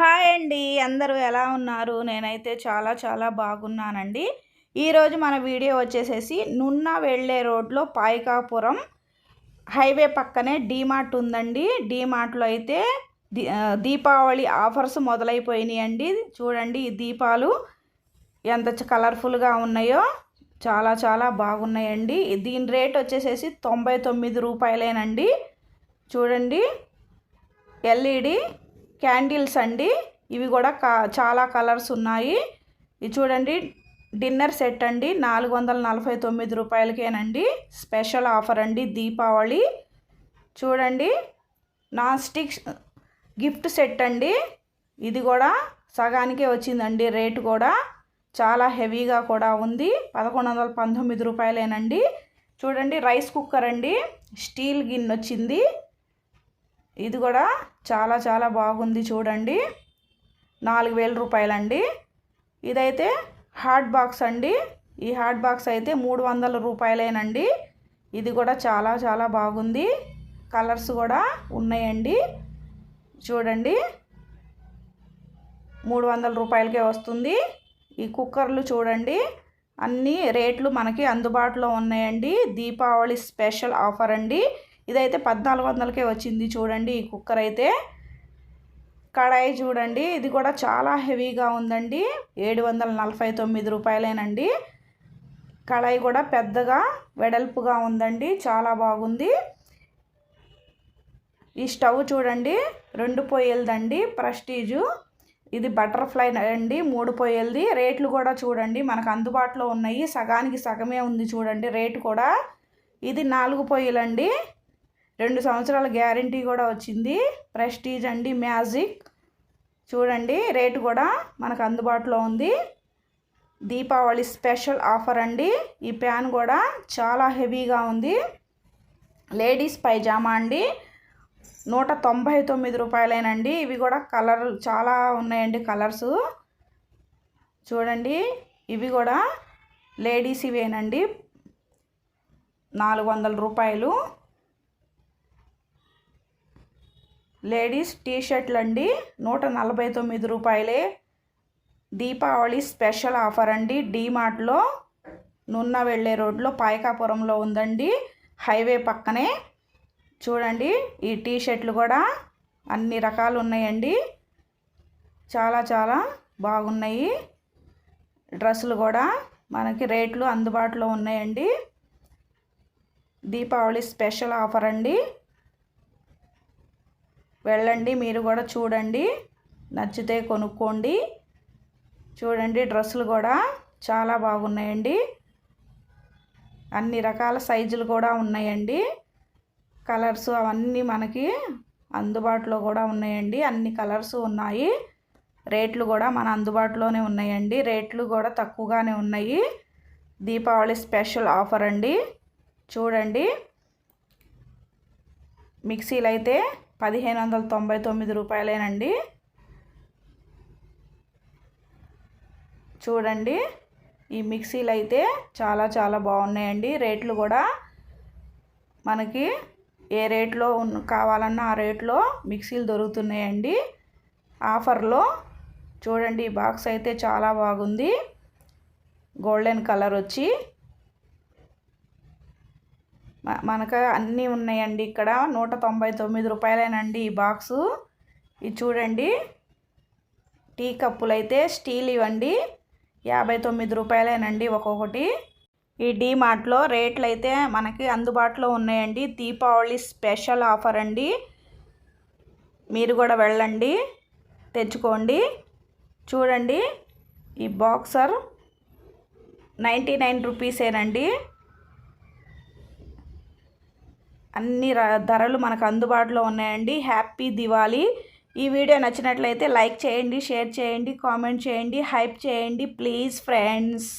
Hi అండి. అందరూ ఎలా ఉన్నారు? నేనైతే చాలా చాలా బాగున్నానండి. ఈరోజు మన వీడియో వచ్చేసేసి నున్న వెళ్ళే రోడ్లో పాయికాపురం హైవే పక్కనే డీమార్ట్ ఉందండి. డీమార్ట్లో అయితే దీపావళి ఆఫర్స్ మొదలైపోయినాయి అండి చూడండి ఈ దీపాలు ఎంత కలర్ఫుల్గా ఉన్నాయో. చాలా చాలా బాగున్నాయండి. దీని రేట్ వచ్చేసేసి తొంభై తొమ్మిది రూపాయలేనండి. చూడండి ఎల్ఈడి క్యాండిల్స్ అండి. ఇవి కూడా చాలా కలర్స్ ఉన్నాయి. ఇది చూడండి డిన్నర్ సెట్ అండి. నాలుగు వందల నలభై తొమ్మిది రూపాయలకేనండి. స్పెషల్ ఆఫర్ అండి దీపావళి. చూడండి నాన్ స్టిక్ గిఫ్ట్ సెట్ అండి. ఇది కూడా సగానికే వచ్చిందండి రేటు కూడా. చాలా హెవీగా కూడా ఉంది. పదకొండు వందల పంతొమ్మిది రూపాయలేనండి. చూడండి రైస్ కుక్కర్ అండి. స్టీల్ గిన్నె వచ్చింది. ఇది కూడా చాలా చాలా బాగుంది చూడండి. నాలుగు వేల రూపాయలండి. ఇదైతే హాట్ బాక్స్ అండి. ఈ హాట్ బాక్స్ అయితే మూడు వందల రూపాయలేనండి. ఇది కూడా చాలా చాలా బాగుంది. కలర్స్ కూడా ఉన్నాయండి. చూడండి. మూడు వందల రూపాయలకే వస్తుంది. ఈ కుక్కర్లు చూడండి. అన్ని రేట్లు మనకి అందుబాటులో ఉన్నాయండి. దీపావళి స్పెషల్ ఆఫర్ అండి. ఇదైతే పద్నాలుగు వందలకే వచ్చింది చూడండి. ఈ కుక్కర్ అయితే కడాయి చూడండి. ఇది కూడా చాలా హెవీగా ఉందండి. ఏడు వందల నలభై తొమ్మిది రూపాయలేనండి. కడాయి కూడా పెద్దగా వెడల్పుగా ఉందండి. చాలా బాగుంది. ఈ స్టవ్ చూడండి. రెండు పొయ్యిలదండి. ప్రెస్టీజు. ఇది బటర్ఫ్లై అండి. మూడు పొయ్యిలది. రేట్లు కూడా చూడండి. మనకు అందుబాటులో ఉన్నాయి. సగానికి సగమే ఉంది చూడండి. రేటు కూడా. ఇది నాలుగు పొయ్యిలండి. రెండు సంవత్సరాల గ్యారంటీ కూడా వచ్చింది. ప్రెస్టీజ్ అండి మ్యాజిక్. చూడండి రేటు కూడా మనకు అందుబాటులో ఉంది. దీపావళి స్పెషల్ ఆఫర్ అండి. ఈ ప్యాన్ కూడా చాలా హెవీగా ఉంది. లేడీస్ పైజామా అండి. నూట తొంభై తొమ్మిది రూపాయలేనండి. ఇవి కూడా కలర్ చాలా ఉన్నాయండి కలర్సు. చూడండి ఇవి కూడా లేడీస్ ఇవేనండి. నాలుగు వందల రూపాయలు. లేడీస్ టీ షర్ట్లు అండి నూట నలభై తొమ్మిది రూపాయలే. దీపావళి స్పెషల్ ఆఫర్ అండి డీమార్ట్లో నున్న వెళ్ళే రోడ్లో పాయకాపురంలో ఉందండి. హైవే పక్కనే. చూడండి ఈ టీ షర్ట్లు కూడా అన్ని రకాలు ఉన్నాయండి చాలా చాలా బాగున్నాయి. డ్రెస్సులు కూడా మనకి రేట్లు అందుబాటులో ఉన్నాయండి. దీపావళి స్పెషల్ ఆఫర్ అండి వెళ్ళండి మీరు కూడా చూడండి. నచ్చితే కొనుక్కోండి. చూడండి డ్రెస్సులు కూడా చాలా బాగున్నాయండి. అన్ని రకాల సైజులు కూడా ఉన్నాయండి. కలర్స్ అవన్నీ మనకి అందుబాటులో కూడా ఉన్నాయండి. అన్ని కలర్స్ ఉన్నాయి. రేట్లు కూడా మన అందుబాటులోనే ఉన్నాయండి. రేట్లు కూడా తక్కువగానే ఉన్నాయి. దీపావళి స్పెషల్ ఆఫర్ అండి. చూడండి. మిక్సీలు అయితే పదిహేను వందల తొంభై తొమ్మిది రూపాయలేనండి. చూడండి ఈ మిక్సీలు అయితే చాలా చాలా బాగున్నాయండి. రేట్లు కూడా మనకి ఏ రేట్లో కావాలన్నా ఆ రేట్లో మిక్సీలు దొరుకుతున్నాయండి. ఆఫర్లో చూడండి ఈ బాక్స్ అయితే చాలా బాగుంది. గోల్డెన్ కలర్ వచ్చి మనకు అన్నీ ఉన్నాయండి ఇక్కడ. నూట తొంభై తొమ్మిది రూపాయలేనండి ఈ బాక్సు. ఇది చూడండి. టీ కప్పులు అయితే స్టీల్ ఇవ్వండి. యాభై తొమ్మిది రూపాయలేనండి ఒక్కొక్కటి. ఈ డీమార్ట్లో రేట్లు అయితే మనకి అందుబాటులో ఉన్నాయండి. దీపావళి స్పెషల్ ఆఫర్ అండి మీరు కూడా వెళ్ళండి. తెచ్చుకోండి. చూడండి. ఈ బాక్సర్ నైంటీ నైన్ రూపీసేనండి. అన్ని ధరలు మనకు అందుబాటులో ఉన్నాయండి. హ్యాపీ దివాళీ. ఈ వీడియో నచ్చినట్లయితే లైక్ చేయండి షేర్ చేయండి కామెంట్ చేయండి హైప్ చేయండి. Please friends.